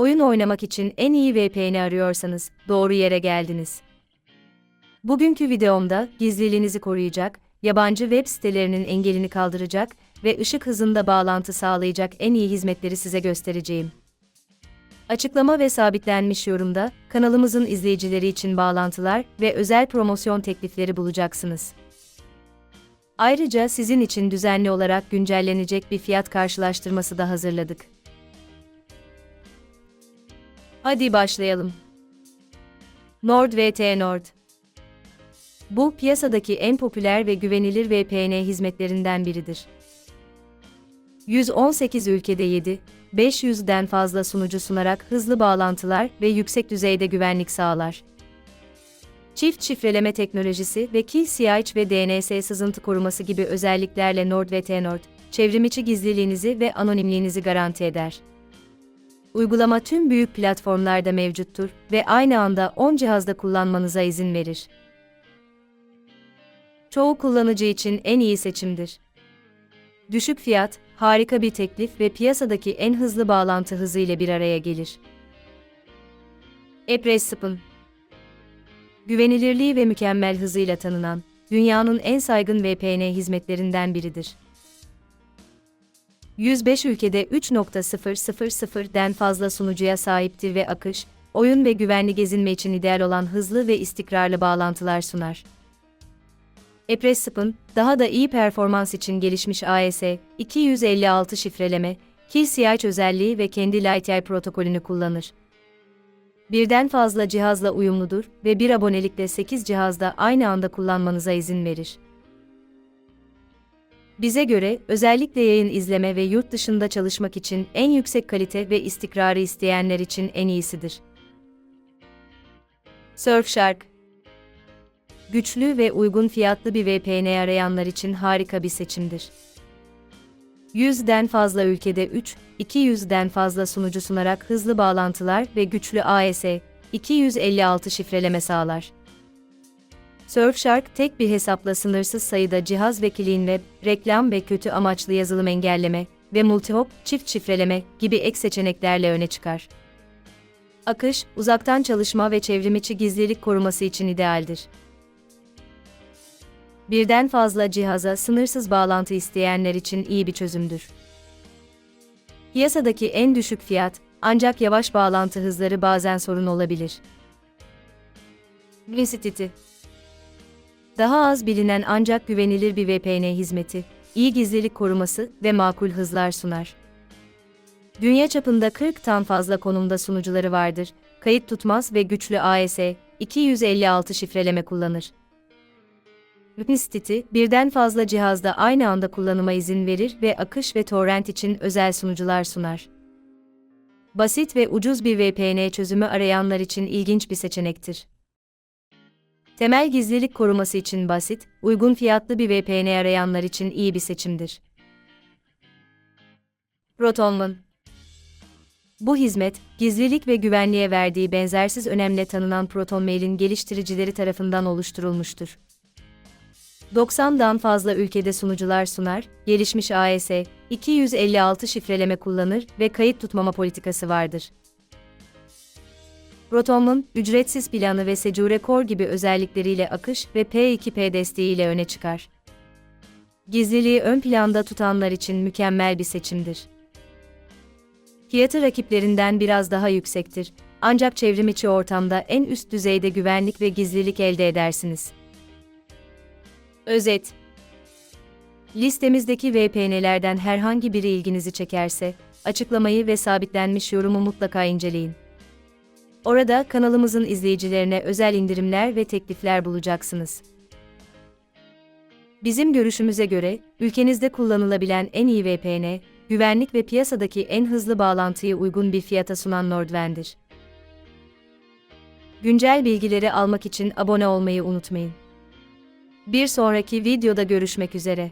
Oyun oynamak için en iyi VPN'i arıyorsanız doğru yere geldiniz. Bugünkü videomda gizliliğinizi koruyacak, yabancı web sitelerinin engelini kaldıracak ve ışık hızında bağlantı sağlayacak en iyi hizmetleri size göstereceğim. Açıklama ve sabitlenmiş yorumda kanalımızın izleyicileri için bağlantılar ve özel promosyon teklifleri bulacaksınız. Ayrıca sizin için düzenli olarak güncellenecek bir fiyat karşılaştırması da hazırladık. Hadi başlayalım. NordVT Nord Bu piyasadaki en popüler ve güvenilir VPN hizmetlerinden biridir. 118 ülkede 7, 500'den fazla sunucu sunarak hızlı bağlantılar ve yüksek düzeyde güvenlik sağlar. Çift şifreleme teknolojisi ve kill CH ve DNS sızıntı koruması gibi özelliklerle Nord, çevrimiçi gizliliğinizi ve anonimliğinizi garanti eder. Uygulama tüm büyük platformlarda mevcuttur ve aynı anda 10 cihazda kullanmanıza izin verir. Çoğu kullanıcı için en iyi seçimdir. Düşük fiyat, harika bir teklif ve piyasadaki en hızlı bağlantı hızı ile bir araya gelir. Epressip'in güvenilirliği ve mükemmel hızıyla tanınan, dünyanın en saygın VPN hizmetlerinden biridir. 105 ülkede 3.000'den fazla sunucuya sahiptir ve akış, oyun ve güvenli gezinme için ideal olan hızlı ve istikrarlı bağlantılar sunar. Epressip'in, daha da iyi performans için gelişmiş AES, 256 şifreleme, Kill CH özelliği ve kendi LightEye protokolünü kullanır. Birden fazla cihazla uyumludur ve bir abonelikle 8 cihazda aynı anda kullanmanıza izin verir. Bize göre, özellikle yayın izleme ve yurt dışında çalışmak için en yüksek kalite ve istikrarı isteyenler için en iyisidir. Surfshark Güçlü ve uygun fiyatlı bir VPN arayanlar için harika bir seçimdir. 100'den fazla ülkede 3, 200'den fazla sunucu sunarak hızlı bağlantılar ve güçlü AES, 256 şifreleme sağlar. Surfshark tek bir hesapla sınırsız sayıda cihaz ve web, reklam ve kötü amaçlı yazılım engelleme ve multihop, çift şifreleme gibi ek seçeneklerle öne çıkar. Akış, uzaktan çalışma ve çevrimiçi gizlilik koruması için idealdir. Birden fazla cihaza sınırsız bağlantı isteyenler için iyi bir çözümdür. Piyasadaki en düşük fiyat, ancak yavaş bağlantı hızları bazen sorun olabilir. Grisititi Daha az bilinen ancak güvenilir bir VPN hizmeti, iyi gizlilik koruması ve makul hızlar sunar. Dünya çapında 40'tan fazla konumda sunucuları vardır, kayıt tutmaz ve güçlü AES, 256 şifreleme kullanır. Unisity, birden fazla cihazda aynı anda kullanıma izin verir ve akış ve torrent için özel sunucular sunar. Basit ve ucuz bir VPN çözümü arayanlar için ilginç bir seçenektir. Temel gizlilik koruması için basit, uygun fiyatlı bir VPN arayanlar için iyi bir seçimdir. Protonmail Bu hizmet, gizlilik ve güvenliğe verdiği benzersiz önemle tanınan ProtonMail'in geliştiricileri tarafından oluşturulmuştur. 90'dan fazla ülkede sunucular sunar, gelişmiş AES, 256 şifreleme kullanır ve kayıt tutmama politikası vardır. Proton'un ücretsiz planı ve Secure Core gibi özellikleriyle akış ve P2P desteğiyle öne çıkar. Gizliliği ön planda tutanlar için mükemmel bir seçimdir. Fiyatı rakiplerinden biraz daha yüksektir, ancak çevrimiçi ortamda en üst düzeyde güvenlik ve gizlilik elde edersiniz. Özet Listemizdeki VPN'lerden herhangi biri ilginizi çekerse, açıklamayı ve sabitlenmiş yorumu mutlaka inceleyin. Orada kanalımızın izleyicilerine özel indirimler ve teklifler bulacaksınız. Bizim görüşümüze göre, ülkenizde kullanılabilen en iyi VPN, güvenlik ve piyasadaki en hızlı bağlantıyı uygun bir fiyata sunan Nordven'dir. Güncel bilgileri almak için abone olmayı unutmayın. Bir sonraki videoda görüşmek üzere.